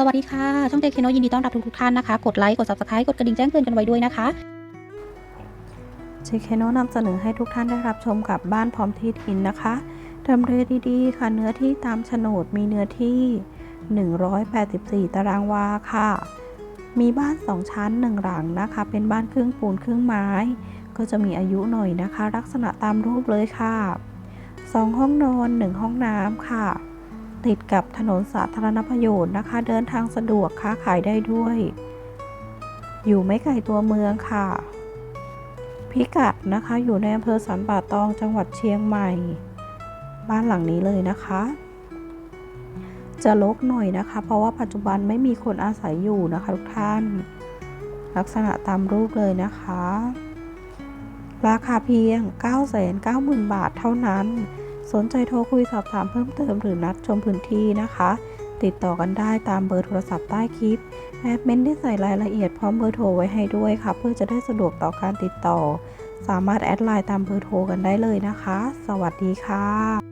สวัสดีค่ะ ช่องเจคเคโนยินดีต้อนรับทุกๆท่านนะคะ กดไลค์ กด subscribe กดกระดิ่งแจ้งเตือนกันไว้ด้วยนะคะเจคเคโนนำเสนอให้ทุกท่านได้รับชมกับบ้านพร้อมที่ดินนะคะทำเลดีๆ ค่ะ เนื้อที่ตามโฉนดมีเนื้อที่ 184 ตารางวาค่ะ มีบ้าน 2 ชั้น 1 หลังนะคะ เป็นบ้านครึ่งปูนครึ่งไม้ ก็จะมีอายุหน่อยนะคะ ลักษณะตามรูปเลยค่ะ 2 ห้องนอน 1 ห้องน้ำค่ะ ติดกับถนนสาธารณประโยชน์นะคะ เดินทางสะดวกค้าขายได้ด้วย อยู่ไม่ไกลตัวเมืองค่ะ พิกัดนะคะอยู่ในอำเภอสันป่าตองจังหวัดเชียงใหม่ บ้านหลังนี้เลยนะคะ จะลกหน่อยนะคะ เพราะว่าปัจจุบันไม่มีคนอาศัยอยู่นะคะทุกท่าน ลักษณะตามรูปเลยนะคะ ราคาเพียง 990,000 บาทเท่านั้น สนใจโทรคุยสอบถามเพิ่มเติมหรือนัดชมพื้นที่นะคะ ติดต่อกันได้ตามเบอร์โทรศัพท์ใต้คลิปแอดมินได้ใส่รายละเอียดพร้อมเบอร์โทรไว้ให้ด้วยค่ะ เพื่อจะได้สะดวกต่อการติดต่อ สามารถแอดไลน์ตามเบอร์โทรกันได้เลยนะคะ สวัสดีค่ะ